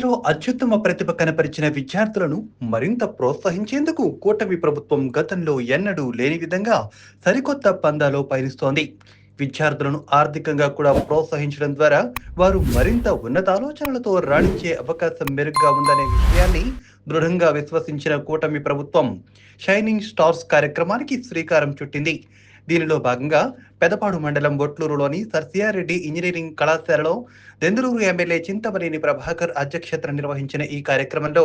విద్యలో అత్యుత్తమ ప్రతిభ కనపరిచిన విద్యార్థులను మరింత ప్రోత్సహించేందుకు కూటమి ప్రభుత్వం గతంలో ఎన్నడూ లేని విధంగా సరికొత్త పందాలో పయనిస్తోంది. విద్యార్థులను ఆర్థికంగా కూడా ప్రోత్సహించడం ద్వారా వారు మరింత ఉన్నతాలోచనలతో రాణించే అవకాశం మెరుగ్గా ఉందనే విషయాన్ని దృఢంగా విశ్వసించిన కూటమి ప్రభుత్వం షైనింగ్ స్టార్స్ కార్యక్రమానికి శ్రీకారం చుట్టింది. దీనిలో భాగంగా పెదపాడు మండలం బొట్లూరులోని సర్సియారెడ్డి ఇంజనీరింగ్ కళాశాలలో దెందులూరు ఎమ్మెల్యే చింతమనేని ప్రభాకర్ అధ్యక్షతన నిర్వహించిన ఈ కార్యక్రమంలో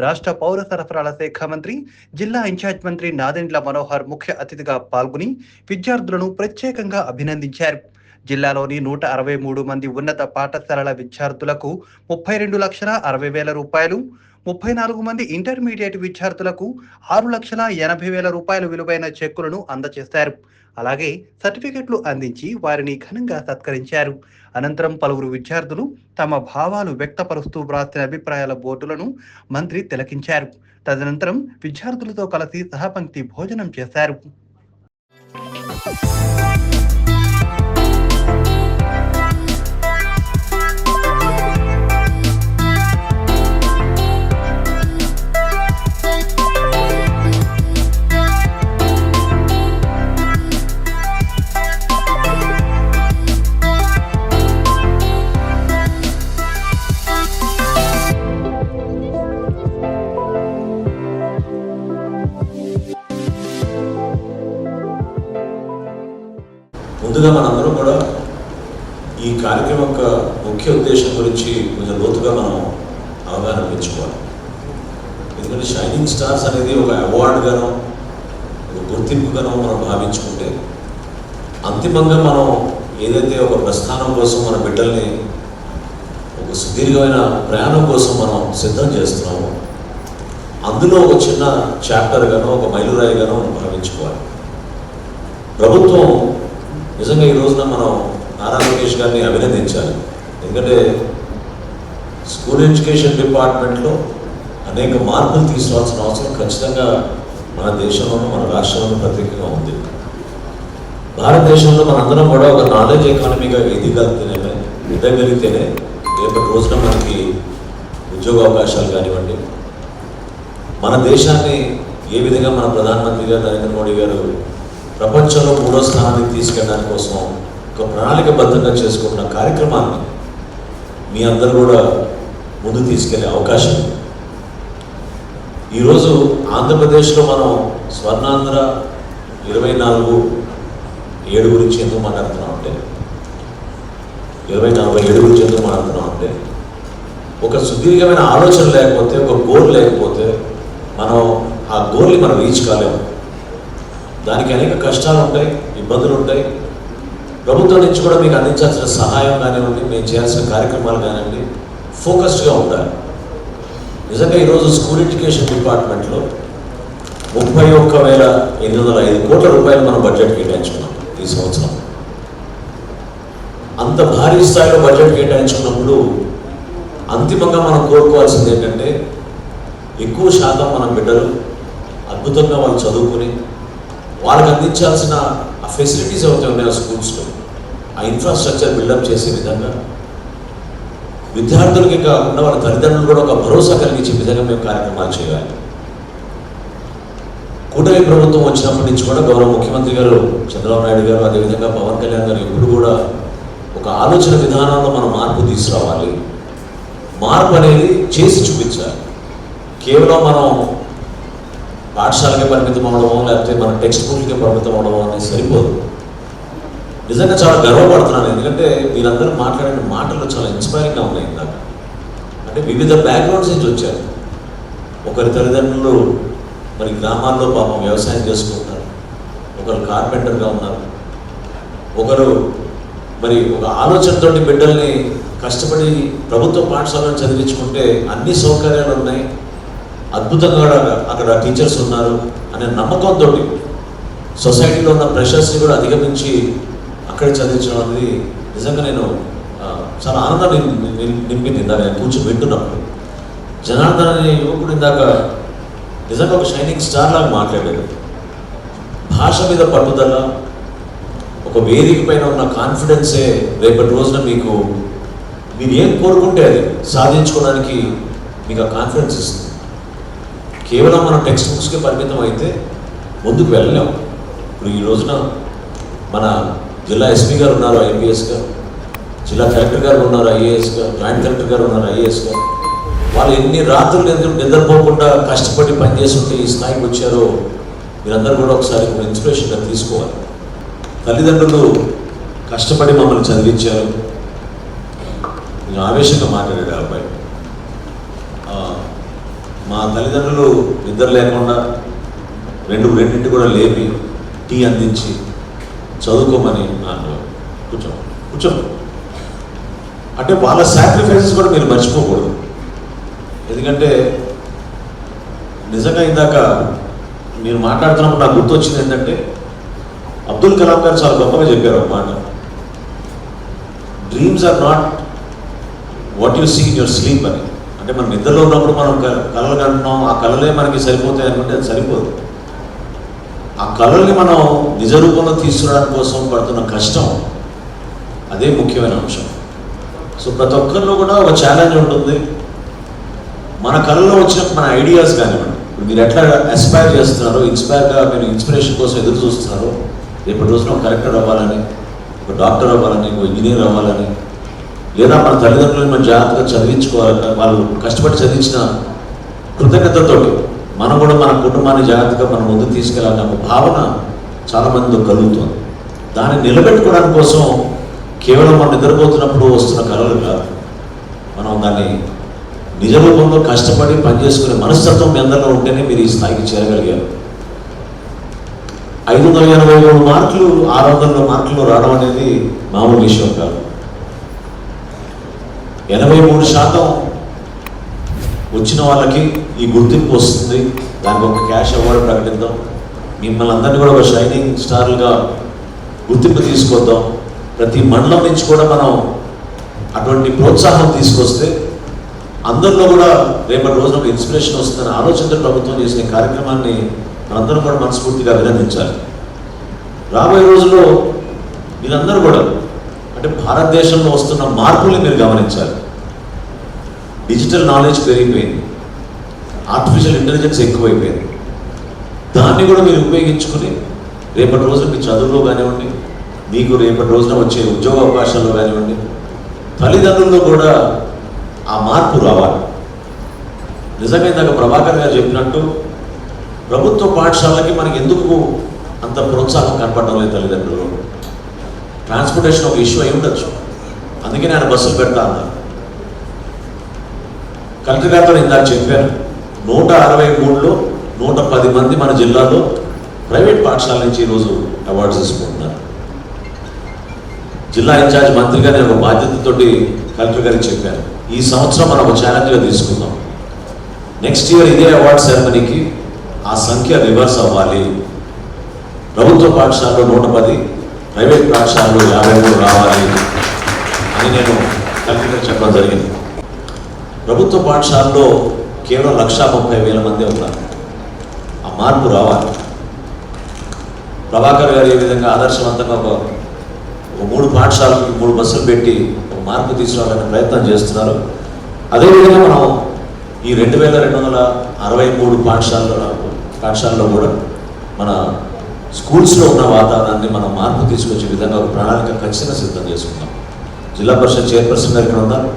రాష్ట్ర పౌర సరఫరాల శాఖ మంత్రి జిల్లా ఇన్ఛార్జ్ మంత్రి నాదెండ్ల మనోహర్ ముఖ్య అతిథిగా పాల్గొని విద్యార్థులను ప్రత్యేకంగా అభినందించారు. జిల్లాలోని నూట అరవై మూడు మంది ఉన్నత పాఠశాలల విద్యార్థులకు ముప్పై రెండు లక్షల అరవై వేల రూపాయలు ముప్పై నాలుగు మంది ఇంటర్మీడియట్ విద్యార్థులకు ఆరు లక్షల ఎనభై వేల రూపాయల విలువైన చెక్కులను అందజేశారు అలాగే సర్టిఫికెట్లు అందించి వారిని ఘనంగా సత్కరించారు. అనంతరం పలువురు విద్యార్థులు తమ భావాలు వ్యక్తపరుస్తూ వ్రాసిన అభిప్రాయాల బోర్డులను మంత్రి తిలకించారు. తదనంతరం విద్యార్థులతో కలిసి సహపంక్తి భోజనం చేశారు. బిడ్డల్ని ఒక సుదీర్ఘమైన ప్రయాణం కోసం మనం సిద్ధం చేస్తున్నాము. అందులో ఒక చిన్న చాప్టర్ గానో ఒక మైలురాయి గానో మనం భావించుకోవాలి. ప్రభుత్వం నిజంగా ఈ రోజున మనం నారా లోకేష్ గారిని అభినందించాలి. ఎందుకంటే స్కూల్ ఎడ్యుకేషన్ డిపార్ట్మెంట్లో అనేక మార్పులు తీసుకోవాల్సిన అవసరం ఖచ్చితంగా మన దేశంలోనూ మన రాష్ట్రంలోనూ ప్రత్యేకంగా ఉంది. భారతదేశంలో మనందరం కూడా ఒక నాలెడ్జ్ ఎకానమీగా ఎదగలిగితేనే ఎదగలిగితేనే రేపటి రోజున మనకి ఉద్యోగ అవకాశాలు కానివ్వండి మన దేశాన్ని ఏ విధంగా మన ప్రధానమంత్రి గారు నరేంద్ర మోడీ గారు ప్రపంచంలో మూడో స్థానానికి తీసుకెళ్ళడానికి కోసం ఒక ప్రణాళికబద్ధంగా చేసుకుంటున్న కార్యక్రమాన్ని మీ అందరూ కూడా ముందు తీసుకెళ్ళే అవకాశం ఈరోజు ఆంధ్రప్రదేశ్లో మనం స్వర్ణాంధ్ర ఇరవై నాలుగు ఏడు గురించి ఎందుకు మాట్లాడుతున్నాం అంటే ఇరవై నలభై ఏడుగురు గురించి ఎందుకు మాట్లాడుతున్నాం అంటే ఒక సుదీర్ఘమైన ఆలోచన లేకపోతే ఒక గోల్ లేకపోతే మనం ఆ గోల్ని మనం రీచ్ కాలేము. దానికి అనేక కష్టాలు ఉంటాయి ఇబ్బందులు ఉంటాయి. ప్రభుత్వం నుంచి కూడా మీకు అందించాల్సిన సహాయం కానివ్వండి మేము చేయాల్సిన కార్యక్రమాలు కానివ్వండి ఫోకస్డ్గా ఉండాలి. నిజంగా ఈరోజు స్కూల్ ఎడ్యుకేషన్ డిపార్ట్మెంట్లో ముప్పై ఒక్క వేల ఎనిమిది వందల ఐదు కోట్ల రూపాయలు మనం బడ్జెట్ కేటాయించుకున్నాం ఈ సంవత్సరం. అంత భారీ స్థాయిలో బడ్జెట్ కేటాయించుకున్నప్పుడు అంతిమంగా మనం కోరుకోవాల్సింది ఏంటంటే ఎక్కువ శాతం మన బిడ్డలు అద్భుతంగా వాళ్ళు చదువుకుని వాళ్ళకి అందించాల్సిన ఆ ఫెసిలిటీస్ ఏవైతే ఉన్నాయో స్కూల్స్లో ఆ ఇన్ఫ్రాస్ట్రక్చర్ బిల్డప్ చేసే విధంగా విద్యార్థులకి కాకుండా వాళ్ళ తల్లిదండ్రులు కూడా ఒక భరోసా కలిగించే విధంగా మేము కార్యక్రమాలు చేయాలి. కూటమి ప్రభుత్వం వచ్చినప్పటి నుంచి కూడా గౌరవ ముఖ్యమంత్రి గారు చంద్రబాబు నాయుడు గారు అదేవిధంగా పవన్ కళ్యాణ్ గారు ఎప్పుడు కూడా ఒక ఆలోచన విధానంలో మనం మార్పు తీసుకురావాలి. మార్పు అనేది చేసి చూపించాలి. కేవలం మనం పాఠశాలకే పరిమితం అవడమో లేకపోతే మన టెక్స్ట్ బుక్లకే పరిమితం అవడమో అనేది సరిపోదు. నిజంగా చాలా గర్వపడుతున్నాను. ఎందుకంటే మీరందరూ మాట్లాడిన మాటలు చాలా ఇన్స్పైరింగ్గా ఉన్నాయి ఇందాక. అంటే వివిధ బ్యాక్గ్రౌండ్స్ నుంచి వచ్చారు. ఒకరి తల్లిదండ్రులు మరి గ్రామాల్లో పాపం వ్యవసాయం చేసుకుంటారు ఒకరు కార్పెంటర్గా ఉన్నారు. ఒకరు మరి ఒక ఆలోచనతోటి బిడ్డల్ని కష్టపడి ప్రభుత్వ పాఠశాలను చదివించుకుంటే అన్ని సౌకర్యాలు ఉన్నాయి. అద్భుతంగా కూడా అక్కడ టీచర్స్ ఉన్నారు అనే నమ్మకంతో సొసైటీలో ఉన్న ప్రెషర్స్ని కూడా అధిగమించి అక్కడే చదివించడం అనేది నిజంగా నేను చాలా ఆనందాన్ని నింపింది ఇందాక నేను కూర్చొని వింటున్నప్పుడు. జనార్దన్ అనే యువకుడు ఇందాక నిజంగా ఒక షైనింగ్ స్టార్ లాగా మాట్లాడాడు భాష మీద పట్టుదల ఒక వేదిక పైన ఉన్న కాన్ఫిడెన్సే రేపటి రోజున మీకు మీరు ఏం కోరుకుంటే అది సాధించుకోవడానికి మీకు ఆ కాన్ఫిడెన్స్ ఇస్తుంది. కేవలం మనం టెక్స్ట్ బుక్స్కే పరిమితం అయితే ముందుకు వెళ్ళలేము ఇప్పుడు ఈ రోజున మన జిల్లా ఎస్పీ గారు ఉన్నారు ఐపీఎస్గా జిల్లా కలెక్టర్ గారు ఉన్నారు ఐఏఎస్గా జాయింట్ కలెక్టర్ గారు ఉన్నారు ఐఏఎస్గా వాళ్ళు ఎన్ని రాత్రులు ఎందుకు నిద్రపోకుండా కష్టపడి పనిచేస్తుంటే ఈ స్థాయికి వచ్చారో మీరందరూ కూడా ఒకసారి ఒక ఇన్స్పిరేషన్గా తీసుకోవాలి. తల్లిదండ్రులు కష్టపడి మమ్మల్ని చదివించారు. నేను ఆవేశంగా మాట్లాడాడు ఆ అబ్బాయి. మా తల్లిదండ్రులు నిద్ర లేకుండా రెండు రెండింటి కూడా లేపి టీ అందించి చదువుకోమని అన్నారు కూర్చో కూర్చో అంటే వాళ్ళ సాక్రిఫైసెస్ కూడా మీరు మర్చిపోకూడదు. ఎందుకంటే నిజంగా ఇందాక నేను మాట్లాడుతున్నప్పుడు నాకు గుర్తొచ్చింది ఏంటంటే అబ్దుల్ కలాం గారు చాలా గొప్పగా చెప్పారు ఒక మాట. Dreams are not what you see in your sleep అని. అంటే మనం నిద్రలో ఉన్నప్పుడు మనం కళలు కంటున్నాం ఆ కళలే మనకి సరిపోతాయి అనుకుంటే అది సరిపోదు. ఆ కళల్ని మనం నిజ రూపంలో తీసుకురావడం కోసం పడుతున్న కష్టం అదే ముఖ్యమైన అంశం. సో ప్రతి ఒక్కరిలో కూడా ఒక ఛాలెంజ్ ఉంటుంది. మన కళలో వచ్చిన మన ఐడియాస్ కానివ్వండి. మీరు ఎట్లా అస్పైర్ చేస్తున్నారో ఇన్స్పైర్గా మీరు ఇన్స్పిరేషన్ కోసం ఎదురు చూస్తున్నారో రేపటి రోజున కలెక్టర్ అవ్వాలని ఒక డాక్టర్ అవ్వాలని ఒక ఇంజనీర్ అవ్వాలని లేదా మన తల్లిదండ్రులను మనం జాగ్రత్తగా చదివించుకోవాలి వాళ్ళు కష్టపడి చదివించిన కృతజ్ఞతతో మనం కూడా మన కుటుంబాన్ని జాగ్రత్తగా మనం ముందుకు తీసుకెళ్ళాలన్న ఒక భావన చాలామందిలో కలుగుతుంది. దాన్ని నిలబెట్టుకోవడానికి కోసం కేవలం మనం నిద్రపోతున్నప్పుడు వస్తున్న కళలు కాదు. మనం దాన్ని నిజ రూపంలో కష్టపడి పనిచేసుకునే మనస్తత్వం మీ అందరిలో ఉంటేనే మీరు ఈ స్థాయికి చేరగలిగారు. ఐదు వందల ఎనభై మూడు మార్కులు ఆరు వందల మార్కులు రావడం అనేది మామూలు విషయం కాదు. ఎనభై మూడు శాతం వచ్చిన వాళ్ళకి ఈ గుర్తింపు వస్తుంది. దానికి ఒక క్యాష్ అవార్డు ప్రకటిద్దాం. మిమ్మల్ని అందరినీ కూడా ఒక షైనింగ్ స్టార్లుగా గుర్తింపు తీసుకొద్దాం. ప్రతి మండలం నుంచి కూడా మనం అటువంటి ప్రోత్సాహం తీసుకొస్తే అందరిలో కూడా రేపటి రోజున ఒక ఇన్స్పిరేషన్ వస్తుందని ఆలోచనతో ప్రభుత్వం చేసిన కార్యక్రమాన్ని మనందరూ కూడా మనస్ఫూర్తిగా అభినందించాలి. రాబోయే రోజుల్లో మీరందరూ కూడా అంటే భారతదేశంలో వస్తున్న మార్పుల్ని మీరు గమనించాలి. డిజిటల్ నాలెడ్జ్ పెరిగిపోయింది. ఆర్టిఫిషియల్ ఇంటెలిజెన్స్ ఎక్కువైపోయింది. దాన్ని కూడా మీరు ఉపయోగించుకుని రేపటి రోజున మీ చదువులో కానివ్వండి మీకు రేపటి రోజున వచ్చే ఉద్యోగ అవకాశాల్లో కానివ్వండి తల్లిదండ్రుల్లో కూడా ఆ మార్పు రావాలి. నిజంగా ఇందాక ప్రభాకర్ గారు చెప్పినట్టు ప్రభుత్వ పాఠశాలకి మనకి ఎందుకు అంత ప్రోత్సాహం కనపడడం లేదు తల్లిదండ్రులు? ట్రాన్స్పోర్టేషన్ ఒక ఇష్యూ అయి ఉండొచ్చు. అందుకే ఆయన బస్సులు పెడతా అన్నారు కలెక్టర్ గారితో ఇందాక చెప్పాను. నూట అరవై మూడులో నూట పది మంది మన జిల్లాలో ప్రైవేట్ పాఠశాల నుంచి ఈరోజు అవార్డ్స్ తీసుకుంటున్నారు. జిల్లా ఇన్ఛార్జ్ మంత్రిగా నేను ఒక బాధ్యతతోటి కలెక్టర్ గారికి చెప్పాను. ఈ సంవత్సరం మనం ఒక ఛాలెంజ్గా తీసుకుందాం. నెక్స్ట్ ఇయర్ ఇదే అవార్డు సెరమనీకి ఆ సంఖ్య రివర్స్ అవ్వాలి. ప్రభుత్వ పాఠశాలలో నూట పది ప్రైవేట్ పాఠశాలలో యాభై మూడు రావాలి అని నేను కలెక్టర్ చెప్పడం జరిగింది. ప్రభుత్వ పాఠశాలలో కేవలం లక్షా ముప్పై వేల మంది ఉన్నారు. ఆ మార్పు రావాలి. ప్రభాకర్ గారు ఏ విధంగా ఆదర్శవంతంగా ఒక ఒక మూడు పాఠశాలకు మూడు బస్సులు పెట్టి ఒక మార్పు తీసుకురావాలనే ప్రయత్నం చేస్తున్నారు. అదేవిధంగా మనం ఈ రెండు వేల రెండు వందల అరవై మూడు పాఠశాలలో పాఠశాలలో కూడా మన స్కూల్స్లో ఉన్న వాతావరణాన్ని మనం మార్పు తీసుకొచ్చే విధంగా ఒక ప్రణాళిక ఖచ్చితంగా సిద్ధం చేసుకుందాం. జిల్లా పరిషత్ చైర్పర్సన్ గారు ఇక్కడ ఉన్నారు.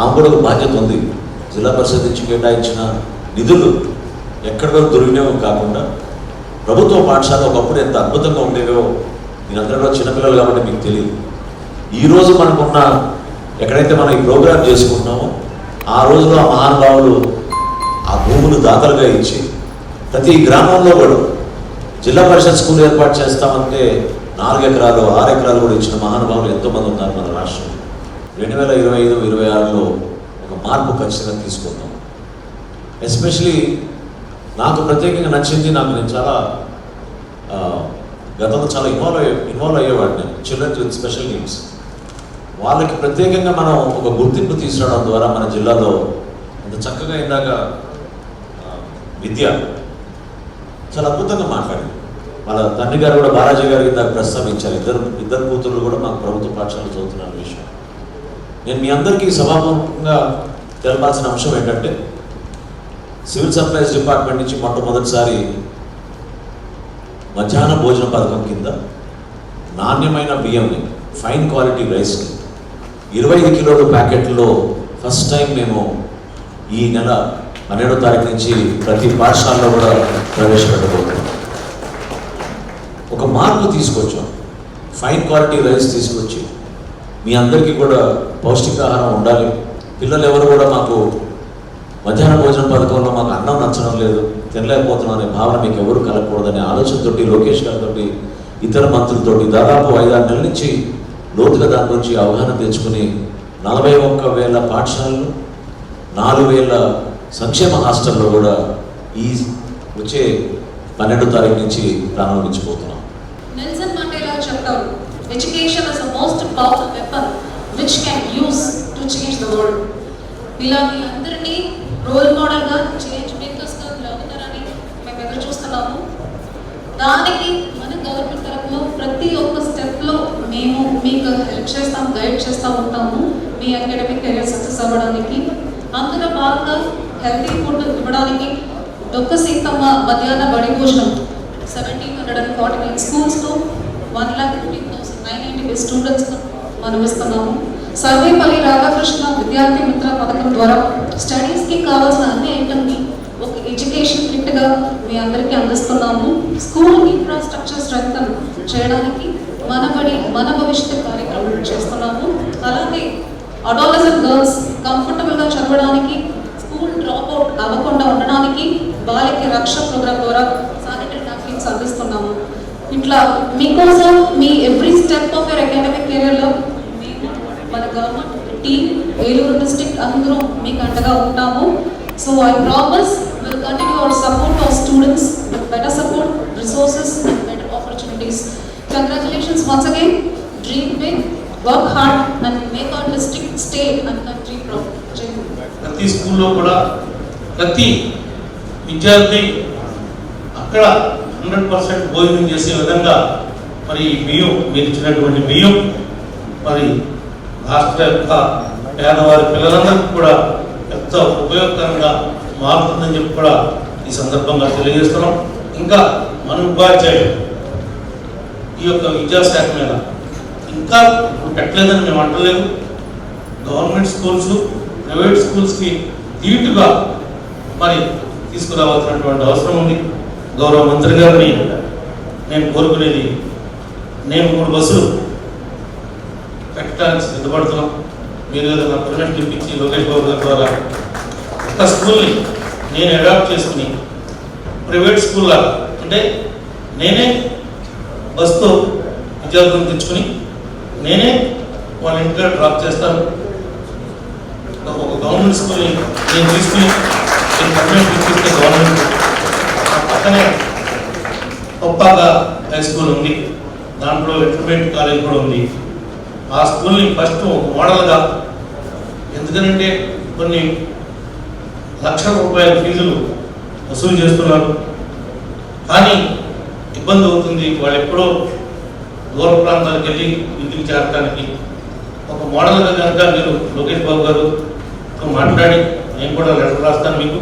ఆమె కూడా ఒక బాధ్యత ఉంది. జిల్లా పరిషత్ నుంచి కేటాయించిన నిధులు ఎక్కడి వరకు దుర్వినియోగం కాకుండా ప్రభుత్వ పాఠశాల ఒకప్పుడు ఎంత అద్భుతంగా ఉండేవో మీరందరూ కూడా చిన్నపిల్లలు కాబట్టి మీకు తెలియదు. ఈ రోజు మనకున్న ఎక్కడైతే మనం ఈ ప్రోగ్రామ్ చేసుకుంటున్నామో ఆ రోజులో ఆ మహానుభావులు ఆ భూములు దాతలుగా ఇచ్చి ప్రతి గ్రామంలో కూడా జిల్లా పరిషత్ స్కూల్ ఏర్పాటు చేస్తామంటే నాలుగు ఎకరాలు ఆరు ఎకరాలు కూడా ఇచ్చిన మహానుభావులు ఎంతోమంది ఉన్నారు మన రాష్ట్రంలో. రెండు వేల ఇరవై ఐదు ఇరవై ఆరులో ఒక మార్పు ఖచ్చితంగా తీసుకుందాం. ఎస్పెషలీ నాకు ప్రత్యేకంగా నచ్చింది నాకు నేను చాలా గతంలో చాలా ఇన్వాల్వ్ అయ్యే ఇన్వాల్వ్ అయ్యేవాడిని చిల్డ్రన్స్ విత్ స్పెషల్ నీడ్స్ వాళ్ళకి ప్రత్యేకంగా మనం ఒక గుర్తింపు తీసుకురావడం ద్వారా మన జిల్లాలో అంత చక్కగా ఇందాక విద్య చాలా అద్భుతంగా మాట్లాడింది వాళ్ళ తండ్రి గారు కూడా బాలాజీ గారికి దాన్ని ప్రస్తావించారు. ఇద్దరు ఇద్దరు కూతుర్లు కూడా మాకు ప్రభుత్వ పాఠశాలలో చదువుతున్న విషయం. నేను మీ అందరికీ సభాముఖంగా తెలపాల్సిన అంశం ఏంటంటే సివిల్ సప్లైస్ డిపార్ట్మెంట్ నుంచి మొట్టమొదటిసారి మధ్యాహ్న భోజన పథకం కింద నాణ్యమైన బియ్యంని ఫైన్ క్వాలిటీ రైస్ని ఇరవై ఐదు కిలోల ప్యాకెట్లో ఫస్ట్ టైం మేము ఈ నెల పన్నెండో తారీఖు నుంచి ప్రతి పాఠశాలలో కూడా ప్రవేశపెట్టబోతున్నాం. ఒక మార్పు తీసుకొచ్చాం. ఫైన్ క్వాలిటీ రైస్ తీసుకొచ్చి మీ అందరికీ కూడా పౌష్టికాహారం ఉండాలి. పిల్లలు ఎవరు కూడా మాకు మధ్యాహ్న భోజన పథకంలో మాకు అన్నం నచ్చడం లేదు తినలేకపోతున్నాం అనే భావన మీకు ఎవరు కలగకూడదనే ఆలోచనతోటి లోకేష్ గారితో ఇతర మంత్రులతోటి దాదాపు ఐదారు నెలల నుంచి లోతుగా దాని గురించి అవగాహన తెచ్చుకుని నలభై ఒక్క వేల పాఠశాలలు నాలుగు వేల సంక్షేమ హాస్టల్లో కూడా ఈ వచ్చే పన్నెండు తారీఖు నుంచి ప్రారంభించబోతున్నాం నెల్సన్ మండేలా చెప్తారు education is the most powerful weapon which can use to change the world ఇలా మీ అందరినీ రోల్ మోడల్గా చేంజ్ మేకర్స్గా అవుతారని మేము ఎదురు చూస్తున్నాము. దానికి మన గవర్నమెంట్ తరఫులో ప్రతి ఒక్క స్టెప్లో మేము మీకు హెల్ప్ చేస్తాం గైడ్ చేస్తూ ఉంటాము. మీ అకాడమిక్ కెరియర్ సక్సెస్ అవ్వడానికి. అందులో భాగంగా హెల్తీ ఫుడ్ ఇవ్వడానికి డొక్క సీతమ్మ మధ్యాహ్న బడి భోజనం seventeen hundred and forty nine స్కూల్స్లో one lakh fifteen thousand nine ninety five స్టూడెంట్స్ను మనం ఇస్తున్నాము సర్వేపల్లి రాధాకృష్ణ విద్యార్థి మిత్ర పథకం ద్వారా స్టడీస్కి కావాల్సిన అన్ని ఐటమ్ని ఒక ఎడ్యుకేషన్ కిట్గా మీ అందరికీ అందిస్తున్నాము. స్కూల్ ఇన్ఫ్రాస్ట్రక్చర్ స్ట్రెంగ్ చేయడానికి మనబడి మన భవిష్యత్తు కార్యక్రమం చేస్తున్నాము. అలాగే అడాలజన్ గర్ల్స్ కంఫర్టబుల్గా చదవడానికి స్కూల్ డ్రాప్ అవుట్ అవ్వకుండా ఉండడానికి బాలిక రక్ష ప్రోగ్రామ్ ద్వారా శానిటరీ నాప్కిన్స్ అందిస్తున్నాము ఇట్లా మీకోసం మీ every step of your academic కెరియర్లో మన గవర్నమెంట్ టీమ్ ఏలూరు డిస్ట్రిక్ట్ అందరూ మీకు అండగా ఉంటాము. So I promise will continue our support our students with better support resources and better opportunities congratulations once again dream big work hard and make our district state and ప్రతి స్కూల్లో కూడా ప్రతి విద్యార్థి అక్కడ హండ్రెడ్ పర్సెంట్ భోజనం చేసే విధంగా మరి బియ్యం మీరు ఇచ్చినటువంటి బియ్యం మరి రాష్ట్ర యొక్క పేదవారి పిల్లలందరికీ కూడా ఎంత ఉపయోగకరంగా మారుతుందని చెప్పి కూడా ఈ సందర్భంగా తెలియజేస్తున్నాం. ఇంకా మన ఉపాధ్యాయులు ఈ యొక్క విద్యాశాఖ మీద ఇంకా పెట్టలేదని మేము అంటలేదు. గవర్నమెంట్ స్కూల్స్ ప్రైవేట్ స్కూల్స్కి ధీటుగా మరి తీసుకురావాల్సినటువంటి అవసరం ఉంది. గౌరవ మంత్రి గారిని నేను కోరుకునేది నేను మూడు బస్సులు పెట్టడానికి సిద్ధపడుతున్నాం. మీరు ఏదైనా పర్మనెంట్ ఇప్పించి లోకేష్ బాబు గారి ద్వారా ఒక స్కూల్ని నేను అడాప్ట్ చేసుకుని ప్రైవేట్ స్కూల్లా అంటే నేనే బస్తో విద్యార్థులను తెచ్చుకుని నేనే వాళ్ళ ఇంట్లో డ్రాప్ చేస్తాను. ఒక గవర్నమెంట్ స్కూల్ని నేను తీసుకుని నేను పర్మనెంట్ ఇప్పిస్తే గవర్నమెంట్ ఆ పక్కనే ఒప్పాక హై స్కూల్ ఉంది దాంట్లో ఇంటర్మీడియట్ కాలేజ్ కూడా ఉంది ఆ స్కూల్ని ఫస్ట్ మోడల్గా ఎందుకనంటే కొన్ని లక్షల రూపాయల ఫీజులు వసూలు చేస్తున్నారు కానీ ఇబ్బంది అవుతుంది వాళ్ళు ఎప్పుడో దూర ప్రాంతాలకు వెళ్ళి విద్యుత్ చేరడానికి ఒక మోడల్గా కనుక మీరు లోకేష్ బాబు గారు మాట్లాడి నేను కూడా లెటర్ రాస్తాను మీకు.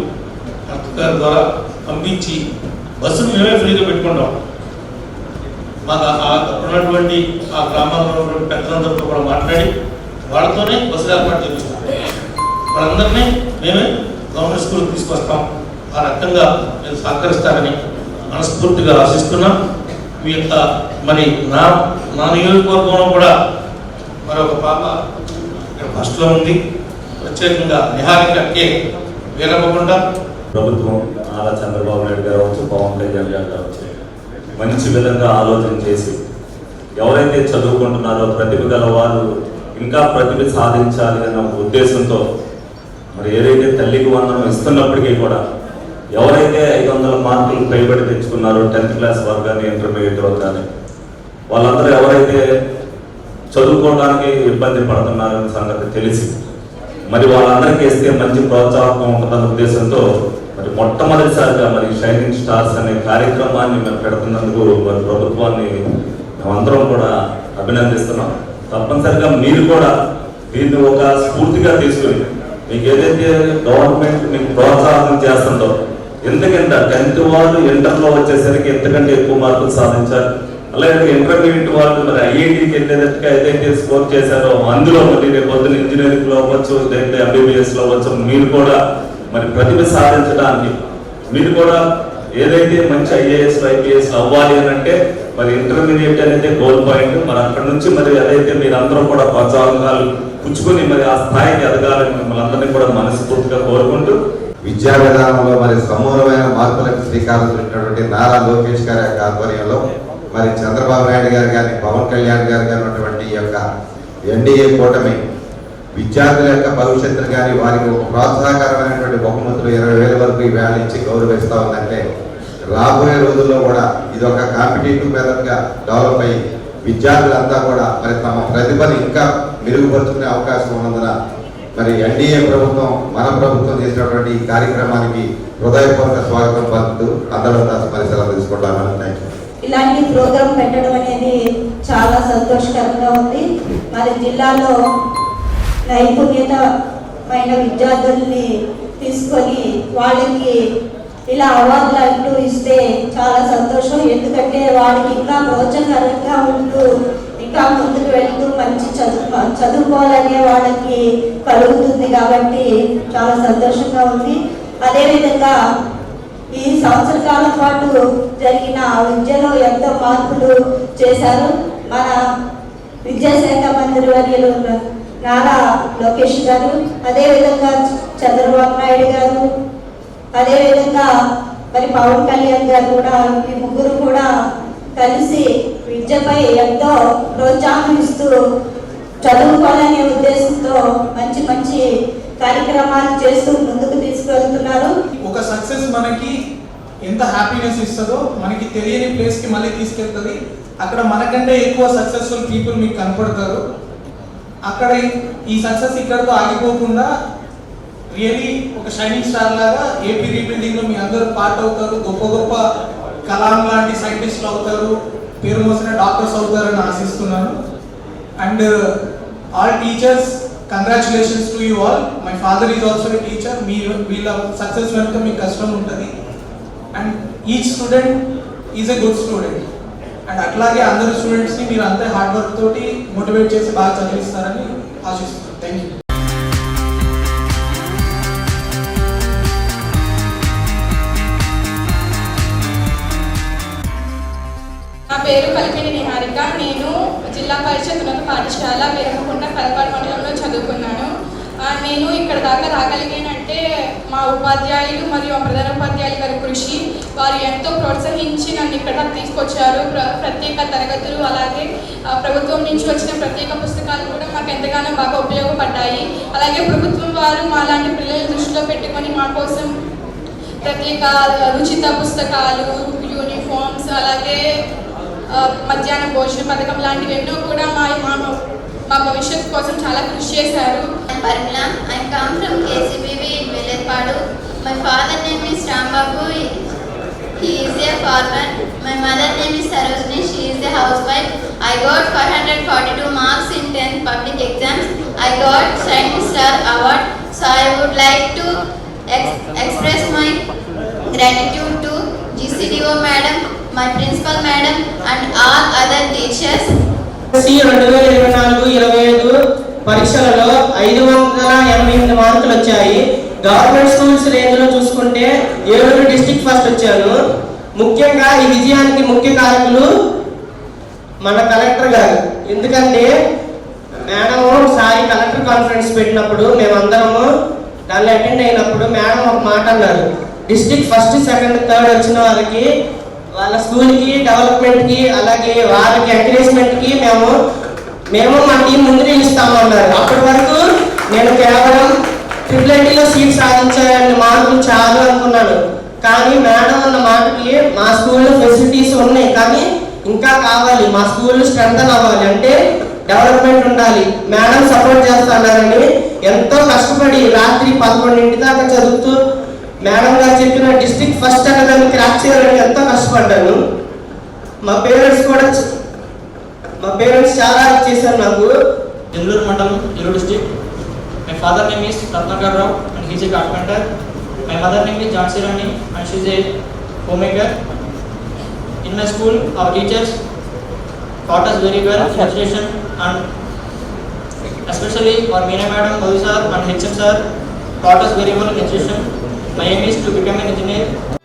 కలెక్టర్ ద్వారా పంపించి బస్సును మేమే ఫ్రీగా పెట్టుకుంటాం. మాకు ఆ ఉన్నటువంటి ఆ గ్రామాల్లో ఉన్నటువంటి పెద్దలందరితో కూడా మాట్లాడి వాళ్ళతోనే బస్సులు ఏర్పాటు చేయించాం వాళ్ళందరినీ మేమే గవర్నమెంట్ స్కూల్కి తీసుకొస్తాం. ఆ రకంగా నేను సహకరిస్తారని మనస్ఫూర్తిగా ఆశిస్తున్నాం. మీ యొక్క మరి నా నా నియోజకవర్గంలో కూడా మరొక పాప ఇక్కడ ఫస్ట్లో ఉంది. ప్రత్యేకంగా నిహారిక కే వీరమ్మకుండా ప్రభుత్వం నారా చంద్రబాబు నాయుడు గారు అవచ్చు పవన్ కళ్యాణ్ గారు కావచ్చు మంచి విధంగా ఆలోచన చేసి ఎవరైతే చదువుకుంటున్నారో ప్రతిభ గల వాళ్ళు ఇంకా ప్రతిభ సాధించాలి అన్న ఉద్దేశంతో మరి ఏదైతే తల్లికి వందనం ఇస్తున్నప్పటికీ కూడా ఎవరైతే ఐదు వందల మార్కులు పైబడి తెచ్చుకున్నారో టెన్త్ క్లాస్ వరకు కానీ ఇంటర్మీడియట్ వరకు కానీ వాళ్ళందరూ ఎవరైతే చదువుకోవడానికి ఇబ్బంది పడుతున్నారనే సంగతి తెలిసి మరి వాళ్ళందరికీ వేస్తే మంచి ప్రోత్సాహకం ఉంటుందన్న ఉద్దేశంతో మరి మొట్టమొదటిసారిగా మరి షైనింగ్ స్టార్స్ అనే కార్యక్రమాన్ని మేము పెడుతున్నందుకు మరి ప్రభుత్వాన్ని మేమందరం కూడా అభినందిస్తున్నాం. తప్పనిసరిగా మీరు కూడా దీన్ని ఒక స్ఫూర్తిగా తీసుకుని మీకు ఏదైతే గవర్నమెంట్ మీకు ప్రోత్సాహం చేస్తుందో ఎందుకంటే టెన్త్ వాళ్ళు ఇంటర్లో వచ్చేసరికి ఎంతకంటే ఎక్కువ మార్కులు సాధించారు అలాగే ఇంటర్మీడియట్ వాళ్ళు మరి ఐఐటికి వెళ్ళేటట్టుగా ఏదైతే స్కోర్ చేశారో అందులో మరి రేపు పొద్దున ఇంజనీరింగ్లో అవ్వచ్చు లేదంటే ఎంబీబీఎస్లో అవ్వచ్చు మీరు కూడా మరి ప్రతిభ సాధించడానికి మీరు కూడా ఏదైతే మంచి ఐఏఎస్ ఐపీఎస్ అవ్వాలి అని అంటే మరి ఇంటర్మీడియట్ అనేది గోల్ పాయింట్. మరి అక్కడ నుంచి మరి అదైతే మీరందరూ కూడా ప్రోత్సాహకాలు పుచ్చుకొని మరి ఆ స్థాయికి ఎదగాలని మిమ్మల్ని అందరినీ కూడా మనస్ఫూర్తిగా కోరుకుంటూ విద్యా విధానంలో మరి సమూలమైన మార్పులకు శ్రీకారం చుట్టినటువంటి నారా లోకేష్ గారి యొక్క ఆధ్వర్యంలో మరి చంద్రబాబు నాయుడు గారు కానీ పవన్ కళ్యాణ్ గారు కానీ ఉన్నటువంటి ఈ యొక్క ఎన్డీఏ కూటమి విద్యార్థుల యొక్క భవిష్యత్తును కానీ వారికి ఒక ప్రోత్సాహకరమైనటువంటి బహుమతులు ఇరవై వేల వరకు ఈ వేళ ఇచ్చి గౌరవిస్తూ ఉందంటే రాబోయే రోజుల్లో కూడా ఇది ఒక కాంపిటేటివ్ మెథడ్గా డెవలప్ అయ్యి విద్యార్థులంతా కూడా మరి తమ ప్రతిభను ఇంకా మెరుగుపరుచుకునే అవకాశం ఉన్నందున మరి ఎన్డీఏ ప్రభుత్వం మన ప్రభుత్వం చేసినటువంటి ఈ కార్యక్రమానికి హృదయపూర్వక స్వాగతం పలుకుతూ అందరూ పరిసరాలు తీసుకుంటామని థ్యాంక్ యూ ఇలాంటి ప్రోగ్రాం పెట్టడం అనేది చాలా సంతోషకరంగా ఉంది. మరి జిల్లాలో నైపుణ్యతమైన విద్యార్థుల్ని తీసుకొని వాళ్ళకి ఇలా అవార్డులు అంటూ ఇస్తే చాలా సంతోషం. ఎందుకంటే వాళ్ళకి ఇంకా ప్రోత్సాహకరంగా ఉంటూ ఇంకా ముందుకు వెళ్తూ మంచి చదువు చదువుకోవాలనే వాళ్ళకి కలుగుతుంది కాబట్టి చాలా సంతోషంగా ఉంది. అదేవిధంగా ఈ సంవత్సర కాలం పాటు జరిగిన విద్యలో ఎంతో మార్పులు చేశారు? మన విద్యాశాఖ మంత్రి వర్యులు నారా లోకేష్ గారు అదేవిధంగా చంద్రబాబు నాయుడు గారు అదేవిధంగా మరి పవన్ కళ్యాణ్ గారు కూడా ఈ ముగ్గురు కూడా కలిసి విద్యపై ఎంతో ప్రోత్సాహం ఇస్తూ చదువుకోవాలనే ఉద్దేశంతో మంచి మంచి కార్యక్రమాలు చేస్తూ ముందుకు తీసుకెళ్తున్నారు. ఒక సక్సెస్ మనకి ఎంత హ్యాపీనెస్ ఇస్తుందో మనకి తెలియని ప్లేస్కి మళ్ళీ తీసుకెళ్తుంది. అక్కడ మనకంటే ఎక్కువ సక్సెస్ఫుల్ పీపుల్ మీకు కనపడతారు. అక్కడ ఈ- సక్సెస్ ఇక్కడతో ఆగిపోకుండా రియలీ ఒక షైనింగ్ స్టార్ లాగా ఏపీ రీబిల్డింగ్లో మీ అందరూ పార్ట్ అవుతారు. గొప్ప గొప్ప కలాం లాంటి సైంటిస్టులు అవుతారు. పేరు మోసిన డాక్టర్స్ అవుతారని ఆశిస్తున్నాను. And all teachers congratulations to you all my father is also a teacher మీ వీళ్ళ సక్సెస్ వెనుక మీకు కష్టం ఉంటుంది. And each student is a good student and అట్లాగే అందరు స్టూడెంట్స్ని మీరు అంతే హార్డ్ వర్క్ తోటి మోటివేట్ చేసి బాగా చదివిస్తారని ఆశిస్తున్నాను థ్యాంక్ యూ నా పేరు కలిపిని నిహారిక. నేను జిల్లా పరిషత్ ఉన్నత పాఠశాల వీరమకుంట పదపాడు మండలంలో చదువుకున్నాను. నేను ఇక్కడ దాకా రాగలిగానంటే మా ఉపాధ్యాయులు మరియు ప్రధాన ఉపాధ్యాయులు గారి కృషి. వారు ఎంతో ప్రోత్సహించి నన్ను ఇక్కడ తీసుకొచ్చారు. ప్ర- ప్రత్యేక తరగతులు అలాగే ప్రభుత్వం నుంచి వచ్చిన ప్రత్యేక పుస్తకాలు కూడా మాకు ఎంతగానో బాగా ఉపయోగపడ్డాయి. అలాగే ప్రభుత్వం వారు మా లాంటి పిల్లలు దృష్టిలో పెట్టుకొని మా కోసం ప్రత్యేక ఉచిత పుస్తకాలు యూనిఫామ్స్ అలాగే మధ్యాహ్న భోజన పథకం లాంటివి ఎన్నో కూడా మా మా మా భవిష్యత్తు కోసం చాలా కృషి చేశారు I'm Parmila. I come from KCBB in Velepadu. My father name is Rambabu. He is a farmer. My mother name is Sarojini. She is a housewife. I got 542 marks in 10th public exams. I got Shining Star Award. So I would like to ex- express my gratitude to GCDO madam, my principal madam madam and other teachers. SC రెండు వేల ఇరవై నాలుగు ఇరవై ఐదు పరీక్షలలో ఐదు వందల ఎనభై ఎనిమిది మార్కులు వచ్చాయి. గవర్నమెంట్ స్కూల్స్ రేంజ్లో చూసుకుంటే ఏలూరు డిస్టిక్ ఫస్ట్ వచ్చాను ముఖ్యంగా ఈ విజయానికి ముఖ్య కారకులు మన కలెక్టర్ గారు. ఎందుకంటే మేడం ఒకసారి కలెక్టర్ కాన్ఫరెన్స్ పెట్టినప్పుడు మేమందరము దానిలో అటెండ్ అయినప్పుడు మేడం ఒక మాట అన్నారు. డిస్టిక్ ఫస్ట్ సెకండ్ థర్డ్ వచ్చిన వాళ్ళకి వాళ్ళ స్కూల్కి డెవలప్మెంట్కి అలాగే వారికి ఎంకరేజ్మెంట్కి మేము మేము మా టీం ముందు నిలుస్తాము అన్నారు అప్పటి వరకు నేను కేవలం ట్రిపుల్ ఎన్టీలో సీట్ సాధించాలని మార్కులు చాలు అనుకున్నాను. కానీ మేడం అన్న మాటకి మా స్కూల్లో ఫెసిలిటీస్ ఉన్నాయి. కానీ ఇంకా కావాలి. మా స్కూల్ స్ట్రెంగ్ అవ్వాలి. అంటే డెవలప్మెంట్ ఉండాలి. మేడం సపోర్ట్ చేస్తున్నారని ఎంతో కష్టపడి రాత్రి పదకొండింటి దాకా చదువుతూ మేడం గారు చెప్పిన డిస్ట్రిక్ట్ ఫస్ట్ అకాడమీ క్రాక్ చేయాలని ఎంత కష్టపడ్డాను? మా పేరెంట్స్ కూడా మా పేరెంట్స్ చాలా చేశారు నాకు. ఎల్లూరు మండలం Jalluru district my father name is Ratnakar Rao and he is carpenter my mother name is Jhansi Rani and she is homemaker in my school our teachers caters very well education and especially వారు Meena madam Madhu sir and HM sir caters very well education My aim is to become an engineer